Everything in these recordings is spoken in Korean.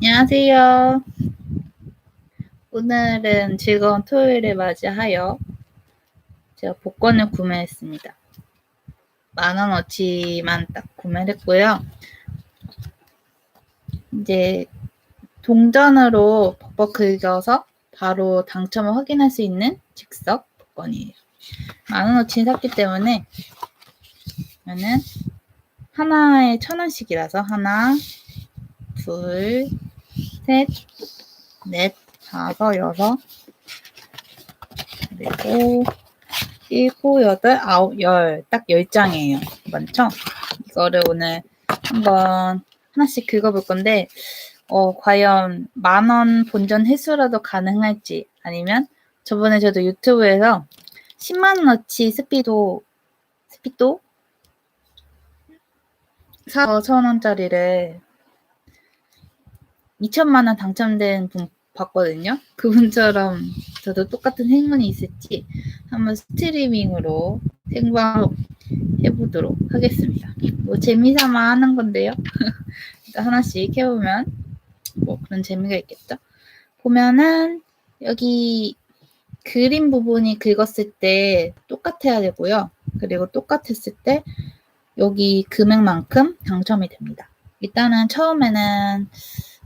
안녕하세요. 오늘은 즐거운 토요일을 맞이하여 제가 복권을 구매했습니다. 만 원어치만 딱 구매를 했고요. 이제 동전으로 벅벅 긁어서 바로 당첨을 확인할 수 있는 즉석 복권이에요. 만 원어치 샀기 때문에 하나에 천 원씩이라서 하나, 둘, 셋, 넷, 다섯, 여섯, 그리고 일곱, 여덟, 아홉, 열. 딱 열 장이에요. 많죠? 이거를 오늘 한번 하나씩 긁어볼 건데, 어, 과연 만원 본전 횟수라도 가능할지, 아니면 저번에 저도 유튜브에서 10만 원어치 스피도, 스피도? 4천 원짜리를 2천만 원 당첨된 분 봤거든요. 그분처럼 저도 똑같은 행운이 있을지 한번 스트리밍으로 생방 해보도록 하겠습니다. 뭐 재미삼아 하는 건데요. 일단 하나씩 해보면 뭐 그런 재미가 있겠죠. 보면은 여기 그림 부분이 긁었을 때 똑같아야 되고요. 그리고 똑같았을 때 여기 금액만큼 당첨이 됩니다. 일단은 처음에는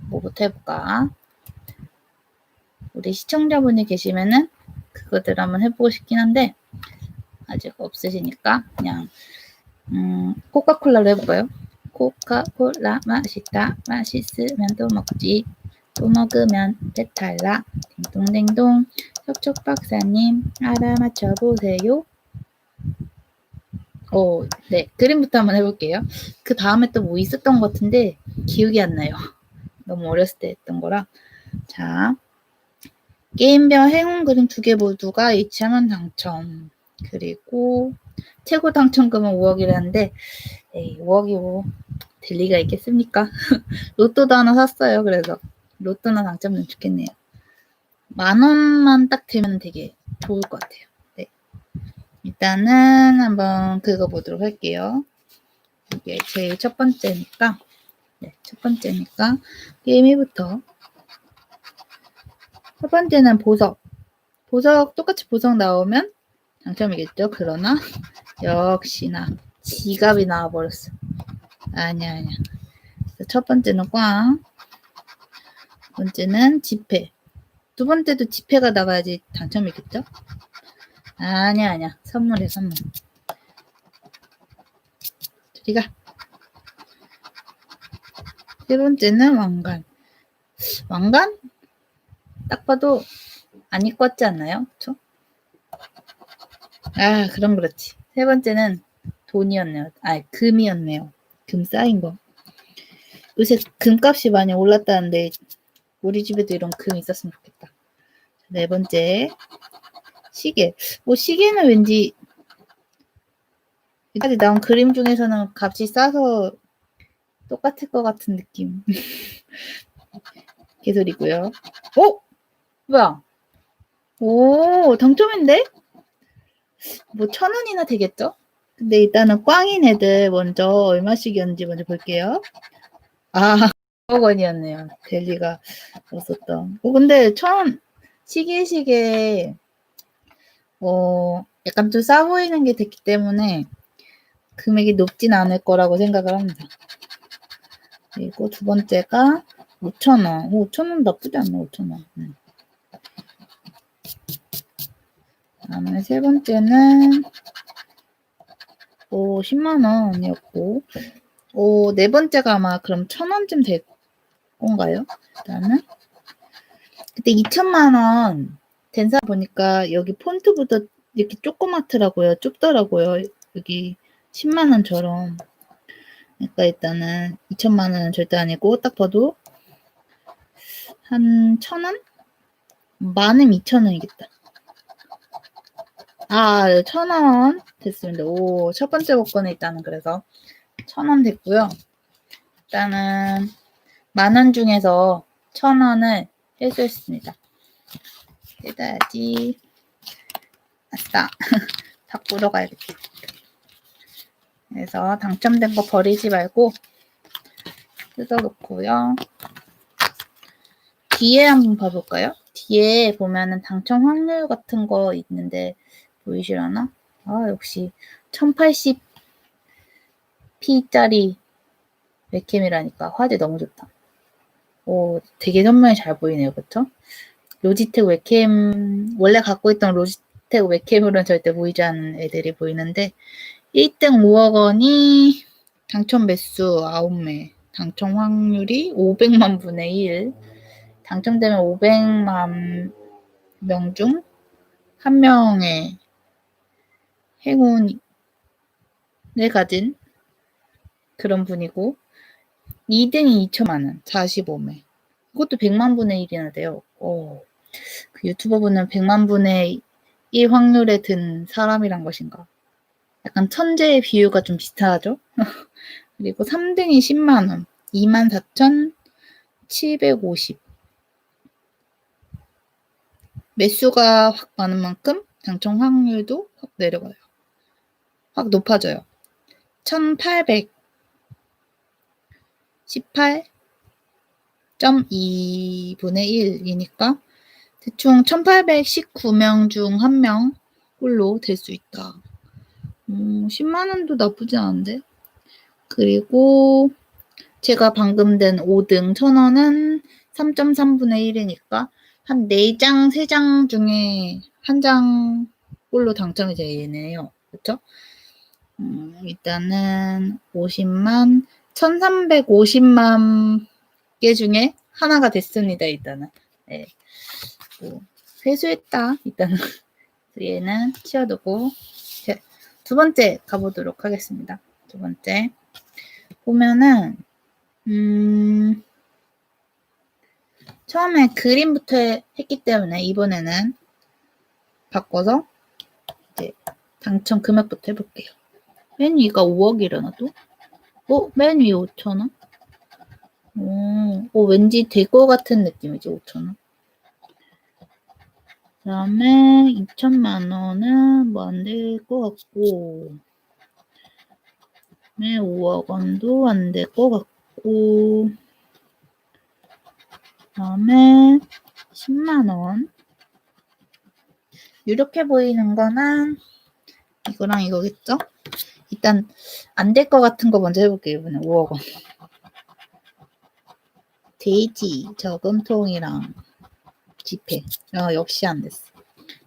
뭐부터 해볼까? 우리 시청자분이 계시면은 그거들 한번 해보고 싶긴 한데 아직 없으시니까 그냥 음, 코카콜라로 해볼까요? 코카콜라 맛있다 맛있으면 또 먹지 또 먹으면 배탈 나 딩동댕동 혁촉 박사님 알아맞혀 보세요. 오, 네 그림부터 한번 해볼게요. 그 다음에 또 뭐 있었던 것 같은데 기억이 안 나요. 너무 어렸을 때 했던 거라. 자, 게임별 행운 그림 두 개 모두가 일치하면 당첨. 그리고 최고 당첨금은 5억이라는데, 에이, 5억이 뭐, 될 리가 있겠습니까? 로또도 하나 샀어요. 그래서 로또나 당첨되면 좋겠네요. 만 원만 딱 되면 되게 좋을 것 같아요. 네. 일단은 한번 긁어보도록 할게요. 이게 제일 첫 번째니까 네, 첫 번째니까 게임 1부터 첫 번째는 보석. 보석 똑같이 보석 나오면 당첨이겠죠. 그러나 역시나 지갑이 나와버렸어. 아니야 아니야. 첫 번째는 꽝. 두 번째는 지폐. 두 번째도 지폐가 나가야지 당첨이겠죠? 아니야 아니야. 선물이야 선물. 저리가. 세 번째는 왕관. 왕관? 딱 봐도 안 입고 왔지 않나요? 그쵸? 아, 그럼 그렇지. 세 번째는 돈이었네요. 아, 금이었네요. 금 쌓인 거. 요새 금값이 많이 올랐다는데 우리 집에도 이런 금 있었으면 좋겠다. 네 번째 시계. 뭐 시계는 왠지 여기까지 나온 그림 중에서는 값이 싸서 똑같을 것 같은 느낌. 개소리고요. 오! 뭐야? 오, 당첨인데? 뭐 천 원이나 되겠죠? 근데 일단은 꽝인 애들 먼저 얼마씩이었는지 먼저 볼게요. 아, 1억 원이었네요. 될 리가 없었던. 어, 근데 천, 시계 시계, 어, 약간 좀 싸 보이는 게 됐기 때문에 금액이 높진 않을 거라고 생각을 합니다. 그리고 두 번째가 5,000원. 5,000원 나쁘지 않네, 5,000원. 음. 다음에 세 번째는 오, 10만 원이었고, 오, 네 번째가 아마 그럼 1,000원쯤 될 건가요? 일단은. 그때 2천만 원 된 사람 보니까 여기 폰트부터 이렇게 조그맣더라고요. 좁더라고요. 여기 10만 원처럼. 그러니까 일단은 2천만 원은 절대 아니고 딱 봐도 한 천 원? 많으면 2천 원이겠다. 아, 천원 됐습니다. 오, 첫 번째 복권에 있다는 그래서 천원 됐고요. 일단은 만 원 중에서 천 원을 회수했습니다. 뜯어야지. 아싸. 바꾸러 가야겠다. 그래서 당첨된 거 버리지 말고 뜯어놓고요. 뒤에 한번 봐볼까요? 뒤에 보면은 당첨 확률 같은 거 있는데 보이시려나? 아 역시 1080p짜리 웹캠이라니까 화질 너무 좋다. 오 되게 선명히 잘 보이네요, 그쵸? 로지텍 웹캠 원래 갖고 있던 로지텍 웹캠으로는 절대 보이지 않는 애들이 보이는데 1등 5억 원이 당첨 매수 9매, 당첨 확률이 500만 분의 1. 당첨되면 500만 명중한 명의 행운을 가진 그런 분이고 2등이 2천만 원, 45매. 이것도 100만 분의 1이나 돼요. 오, 그 유튜버 분은 100만 분의 1 확률에 든 사람이란 것인가? 약간 천재의 비유가 좀 비슷하죠? 그리고 3등이 10만 원, 24,750. 매수가 확 많은 만큼 당첨 확률도 확 내려가요. 확 높아져요. 1800 18.2분의 1이니까 대충 1819명 중 한 명 홀로 될 수 있다. 음, 10만 원도 나쁘지 않은데. 그리고 제가 방금 된 5등 1000원은 3.3분의 1이니까 한 4장, 3장 중에 한장 홀로 당첨이 되네요. 그쵸? 음, 일단은 50만, 1350만 개 중에 하나가 됐습니다. 일단은. 네. 뭐, 회수했다. 일단은. 얘는 치워두고. 자, 두 번째 가보도록 하겠습니다. 두 번째. 보면은, 음, 처음에 그림부터 했기 때문에 이번에는 바꿔서 이제 당첨 금액부터 해볼게요. 맨 위가 5억이려나 또? 어? 맨 위 5천원? 오, 오, 왠지 될 것 같은 느낌이지, 5천원. 그 다음에 2천만 원은 뭐안될것 같고, 네, 5억 원도 안 될 것 같고, 그 다음에 10만 원. 이렇게 보이는 거는 이거랑 이거겠죠? 일단 안 될 것 같은 거 먼저 해볼게요. 이번에 5억 원. 돼지 저금통이랑 지폐. 어, 역시 안 됐어.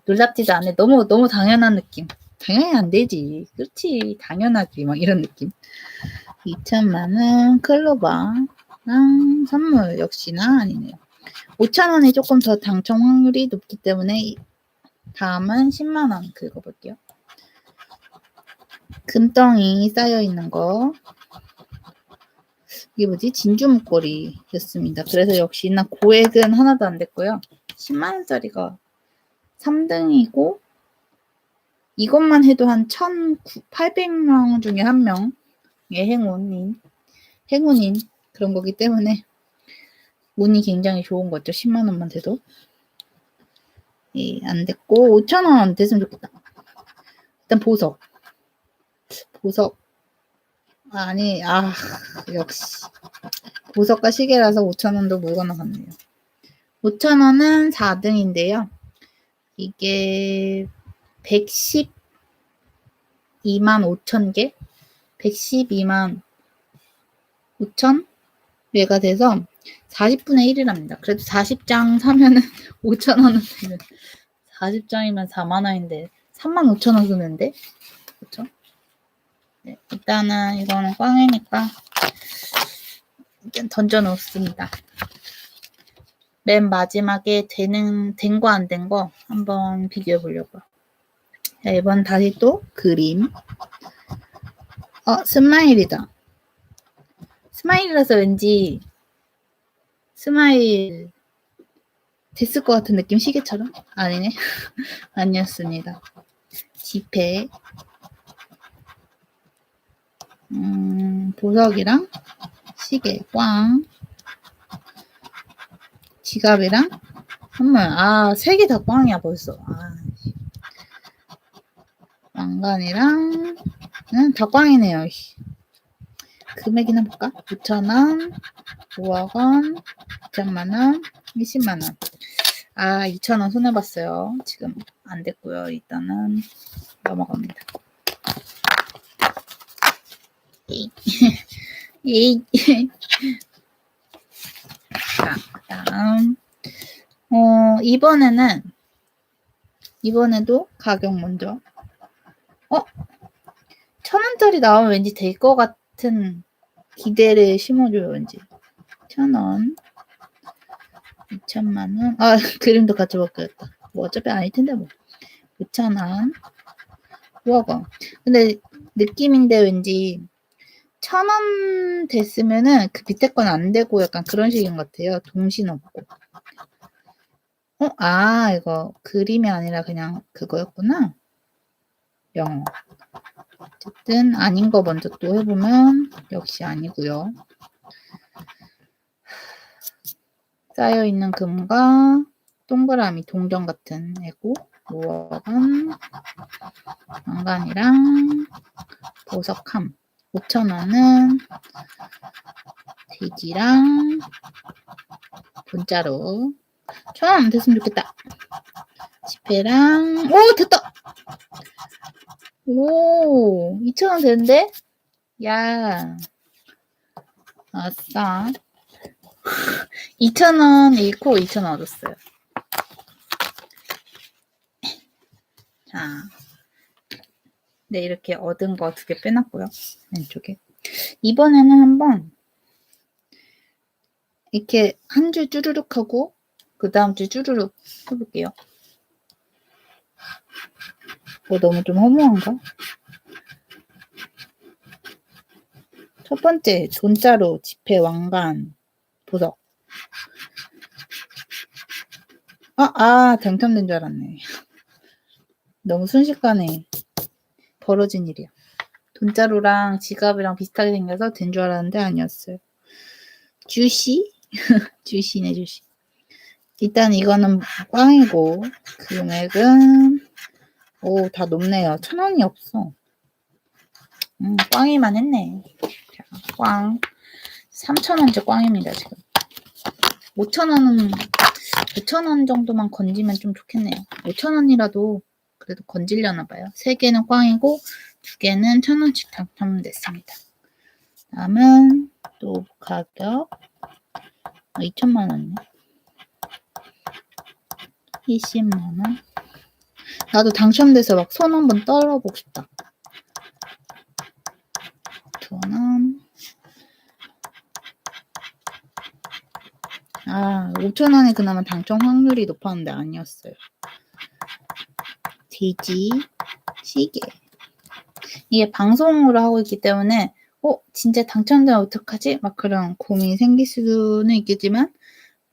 놀랍지도 않네. 너무 너무 당연한 느낌. 당연히 안 되지. 그렇지. 당연하지. 막 이런 느낌. 2천만 원 클로바랑 선물 역시나 아니네요. 5천 원이 조금 더 당첨 확률이 높기 때문에 다음은 10만 원 긁어볼게요. 금덩이 쌓여 있는 거. 이게 뭐지? 진주 목걸이였습니다. 그래서 역시나 고액은 하나도 안 됐고요. 10만원짜리가 3등이고, 이것만 해도 한 1,800명 중에 한 명의 행운인, 행운인 그런 거기 때문에 운이 굉장히 좋은 거죠. 10만원만 돼도. 예, 안 됐고, 5천원 됐으면 좋겠다. 일단 보석. 보석. 아니, 아, 역시. 보석과 시계라서 5천원도 물건을 갔네요. 5천원은 4등인데요. 이게 112만 5천 개? 112만 5천 개가 돼서 40분의 1이랍니다. 그래도 40장 사면은 5천원은 되는. 40장이면 4만원인데 3만 5천원 쓰는데? 그쵸? 네, 일단은 이거는 꽝이니까 일단 던져 놓습니다. 맨 마지막에 되는 된 거 안 된 거 한번 비교해 보려고요. 자, 이번 다시 또 그림. 어, 스마일이다. 스마일이라서 왠지 스마일 됐을 것 같은 느낌 시계처럼? 아니네. 아니었습니다. 지폐. 음, 보석이랑 시계, 꽝. 지갑이랑 선물. 아, 세 개 다 꽝이야, 벌써. 아, 왕관이랑, 응, 다 꽝이네요. 금액이나 볼까? 9,000원, 5억 원, 2천만 원, 20만 원. 아, 2천 원 손해봤어요. 지금 안 됐고요. 일단은 넘어갑니다. 에이. 에이. 자, 다음. 어, 이번에는, 이번에도 가격 먼저. 어? 천 원짜리 나오면 왠지 될 것 같은 기대를 심어줘요, 왠지. 천 원. 2천만 원. 아, 그림도 같이 바뀌었다. 뭐 어차피 아닐 텐데 뭐. 5천 원. 5억 원. 근데 느낌인데 왠지 천 원 됐으면은 그 밑에 건 안 되고 약간 그런 식인 것 같아요. 동신 없고. 어, 아, 이거 그림이 아니라 그냥 그거였구나. 영어. 어쨌든 아닌 거 먼저 또 해보면 역시 아니고요. 쌓여 있는 금과 동그라미 동전 같은 애고 5억은 왕관이랑 보석함 5천 원은 돼지랑 돈자루 천원 됐으면 좋겠다. 지폐랑 오 됐다! 오 2천 원 되는데? 야 아싸. 2,000원 잃고 2,000원 얻었어요. 자, 네, 이렇게 얻은 거 두 개 빼놨고요. 왼쪽에. 이번에는 한번 이렇게 한 줄 쭈르륵 하고 그 다음 줄 쭈르륵 해볼게요. 뭐 너무 좀 허무한가? 첫 번째, 돈자루, 지폐, 왕관, 보석. 아, 아, 당첨된 줄 알았네. 너무 순식간에 벌어진 일이야. 돈자루랑 지갑이랑 비슷하게 생겨서 된 줄 알았는데 아니었어요. 주시? 주시네, 주시. 일단 이거는 꽝이고, 금액은, 오, 다 높네요. 천 원이 없어. 음, 꽝이만 했네. 자, 꽝. 3,000원째 꽝입니다, 지금. 5,000원은, 5,000원 정도만 건지면 좀 좋겠네요. 5,000원이라도 그래도 건질려나 봐요. 3개는 꽝이고, 2개는 1,000원씩 당첨됐습니다. 다음은 또 가격, 아, 2천만 원이네. 20만 원. 나도 당첨돼서 막 손 한번 떨어보고 싶다. 두 원. 아, 5천원이 그나마 당첨 확률이 높았는데 아니었어요. 돼지, 시계. 이게 방송으로 하고 있기 때문에, 어, 진짜 당첨되면 어떡하지? 막 그런 고민이 생길 수는 있겠지만,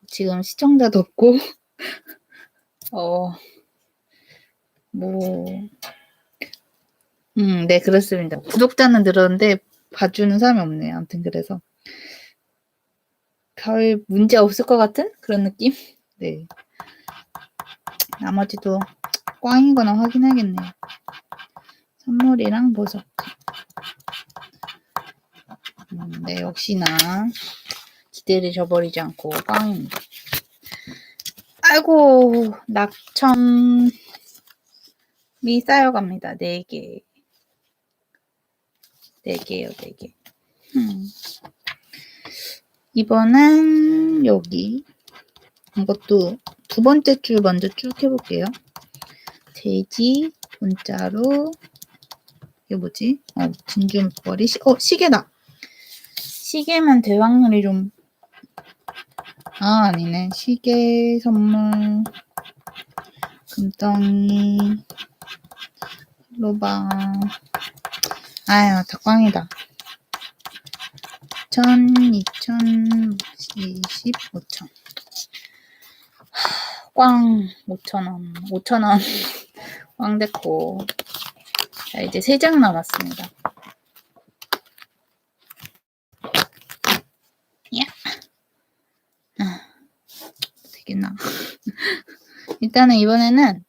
지금 시청자도 없고, 어, 뭐, 음, 네, 그렇습니다. 구독자는 늘었는데, 봐주는 사람이 없네요. 아무튼 그래서. 별 문제 없을 것 같은 그런 느낌? 네. 나머지도 꽝이거나 확인하겠네요. 선물이랑 보석. 음, 네, 역시나 기대를 저버리지 않고 꽝입니다. 아이고, 낙첨이 쌓여갑니다. 4개. 4개요, 4개. 음. 이번엔 여기 이것도 두 번째 줄 먼저 쭉 해볼게요. 돼지, 돈자루, 이게 뭐지? 어, 진주머리, 시, 어, 시계다. 시계면 대 확률이 좀, 아, 아니네. 시계 선물, 금덩이, 로방, 아유, 다 꽝이다. 2,000, 2,000, 20, 5,000. 꽝 5,000원, 5,000원 꽝 됐고. 자, 이제 3장 남았습니다. 야. 아, 되겠나? 일단은 이번에는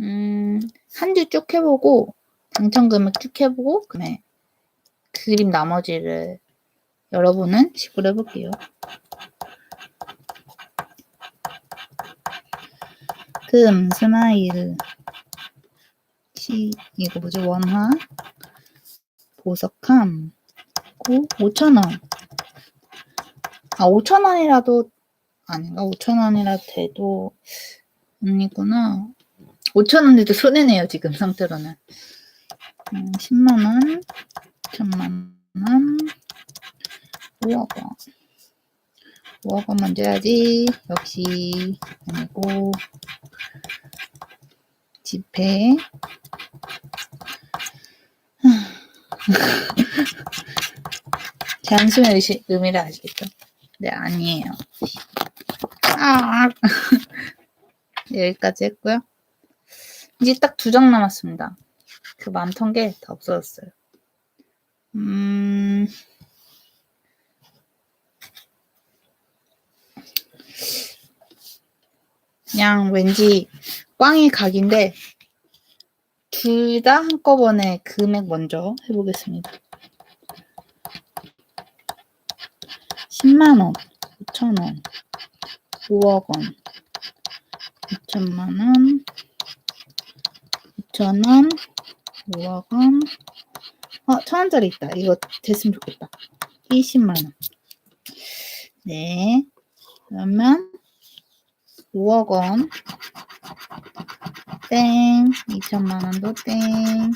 음, 한줄쭉 해보고 당첨 금액 쭉 해보고 그다음에 그림 나머지를 여러분은 식으로 해볼게요. 금, 스마일, 시, 이거 뭐지, 원화, 보석함, 고, 5천원. 아, 5천원이라도, 아닌가? 5천원이라도 돼도, 아니구나. 5천원 돼도 손해네요, 지금 상태로는. 음, 10만원, 1천만원, 5억원. 5억원 먼저 해야지. 역시, 아니고, 지폐. 단순의 의시, 의미를 아시겠죠? 네, 아니에요. 아, 여기까지 했고요. 이제 딱 두 장 남았습니다. 그 많던 게 다 없어졌어요. 음, 그냥 왠지 꽝이 각인데 둘 다 한꺼번에 금액 먼저 해보겠습니다. 10만원, 5천원, 5억원, 2천만원, 2천원, 5억원, 어, 천원짜리 있다. 이거 됐으면 좋겠다. 20만원. 네. 그러면 5억원, 땡, 2천만 원도 땡,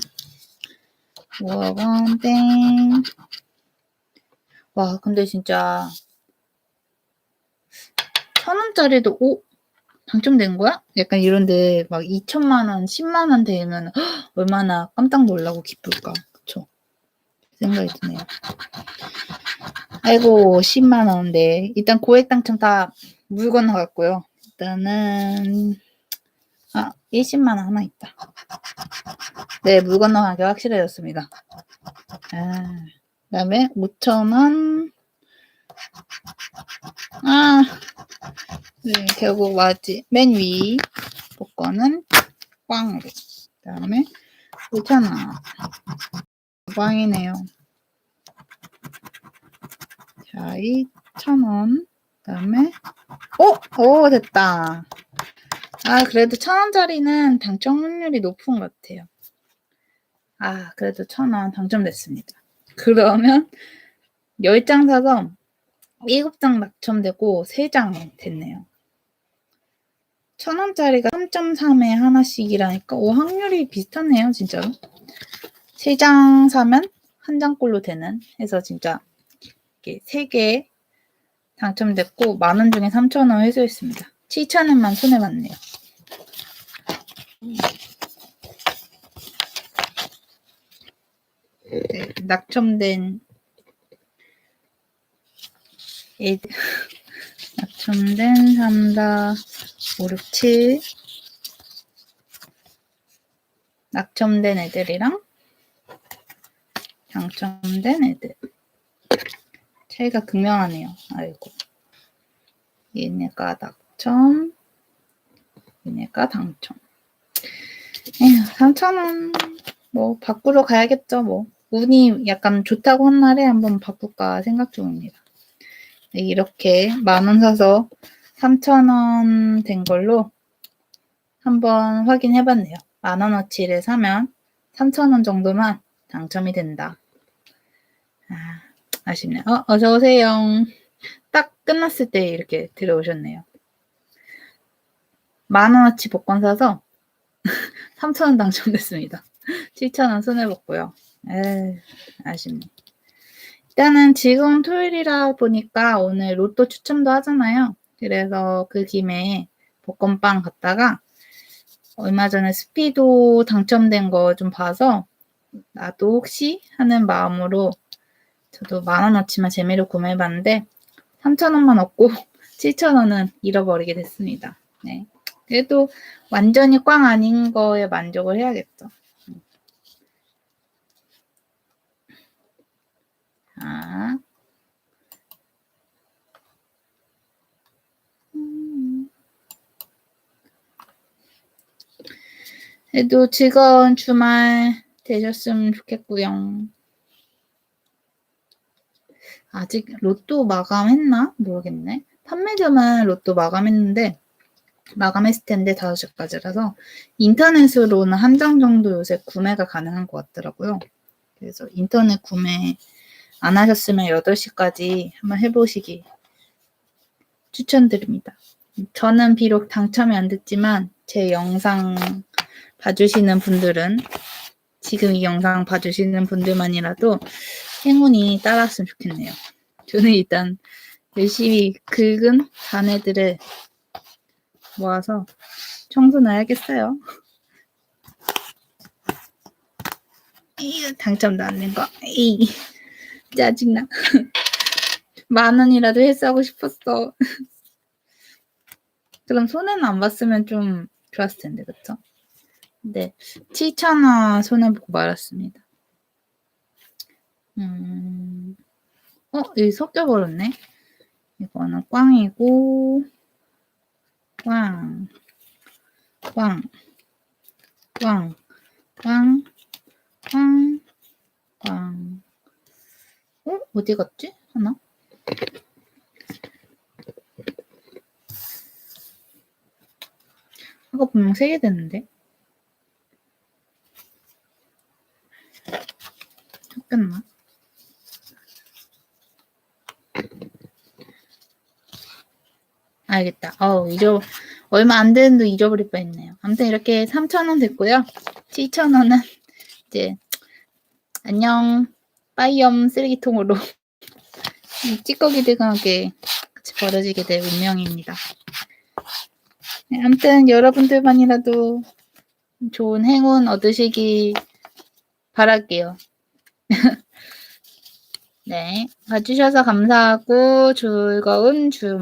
5억 원, 땡, 와, 근데 진짜 천 원짜리도 오 당첨된 거야? 약간 이런데 막 2천만 원, 10만 원 되면 헉, 얼마나 깜짝 놀라고 기쁠까? 그쵸? 생각이 드네요. 아이고 10만 원인데 일단 고액 당첨 다 물 건너갔고요. 일단은 아 20만 원 하나 있다. 네, 물 건너가기 확실해졌습니다. 아. 그 다음에 5,000원. 아, 네, 결국 맞지. 맨 위 복권은 꽝으로. 그 다음에 5,000원. 꽝이네요. 자, 2,000원. 그 다음에 오, 오 됐다. 아, 그래도 1,000원짜리는 당첨 확률이 높은 것 같아요. 아, 그래도 1,000원 당첨됐습니다. 그러면 10장 사서 7장 낙첨되고 3장 됐네요. 천 원짜리가 3.3에 하나씩이라니까 오 확률이 비슷하네요 진짜로 3장 사면 한 장꼴로 되는 해서 진짜 이렇게 3개 당첨됐고 만 원 중에 3천 원 회수했습니다 7천 원만 손해 봤네요. 네, 낙첨된 애들 낙첨된 3다 5, 6, 7 낙첨된 애들이랑 당첨된 애들. 차이가 극명하네요. 아이고. 얘네가 낙 첨 얘네가 당첨 에휴 3,000원 뭐 바꾸러 가야겠죠 뭐 운이 약간 좋다고 한 날에 한번 바꿀까 생각 중입니다. 네, 이렇게 만 원 사서 3,000원 된 걸로 한번 확인해 봤네요. 만 원어치를 사면 3,000원 정도만 당첨이 된다. 아, 아쉽네요. 어, 어서오세요. 딱 끝났을 때 이렇게 들어오셨네요. 만 원어치 복권 사서 3,000원 당첨됐습니다. 7,000원 손해 봤고요. 에이, 아쉽네. 일단은 지금 토요일이라 보니까 오늘 로또 추첨도 하잖아요. 그래서 그 김에 복권빵 갔다가 얼마 전에 스피도 당첨된 거 좀 봐서 나도 혹시 하는 마음으로 저도 만 원어치만 재미로 구매해봤는데 3천 원만 얻고 7천 원은 잃어버리게 됐습니다. 네. 그래도 완전히 꽝 아닌 거에 만족을 해야겠죠. 자. 음. 그래도 즐거운 주말 되셨으면 좋겠고요. 아직 로또 마감했나? 모르겠네. 판매점은 로또 마감했는데 마감했을 텐데 5시까지라서 인터넷으로는 한 장 정도 요새 구매가 가능한 것 같더라고요. 그래서 인터넷 구매 안 하셨으면 8시까지 한번 해보시기 추천드립니다. 저는 비록 당첨이 안 됐지만 제 영상 봐주시는 분들은 지금 이 영상 봐주시는 분들만이라도 행운이 따랐으면 좋겠네요. 저는 일단 열심히 긁은 자네들을 모아서 청소는 해야겠어요. 이 당첨도 안 된 거. 이 짜증나. 만 원이라도 헬스하고 싶었어. 그럼 손해는 안 봤으면 좀 좋았을 텐데, 그쵸? 네. 7,000원 손해보고 말았습니다. 음, 어, 여기 섞여버렸네. 이거는 꽝이고, 꽝, 꽝, 꽝, 꽝, 꽝, 꽝. 어? 어디 갔지? 하나? 아까 분명 세 개 됐는데. 섞였나? 알겠다. 어우, 잊어, 얼마 안 되는데 잊어버릴 뻔 했네요. 아무튼 이렇게 3,000원 됐고요. 7,000원은 이제, 안녕, 빠이엄 쓰레기통으로 이 찌꺼기들과하게 같이 버려지게 될 운명입니다. 네, 아무튼 여러분들만이라도 좋은 행운 얻으시기 바랄게요. 네, 봐주셔서 감사하고 즐거운 주말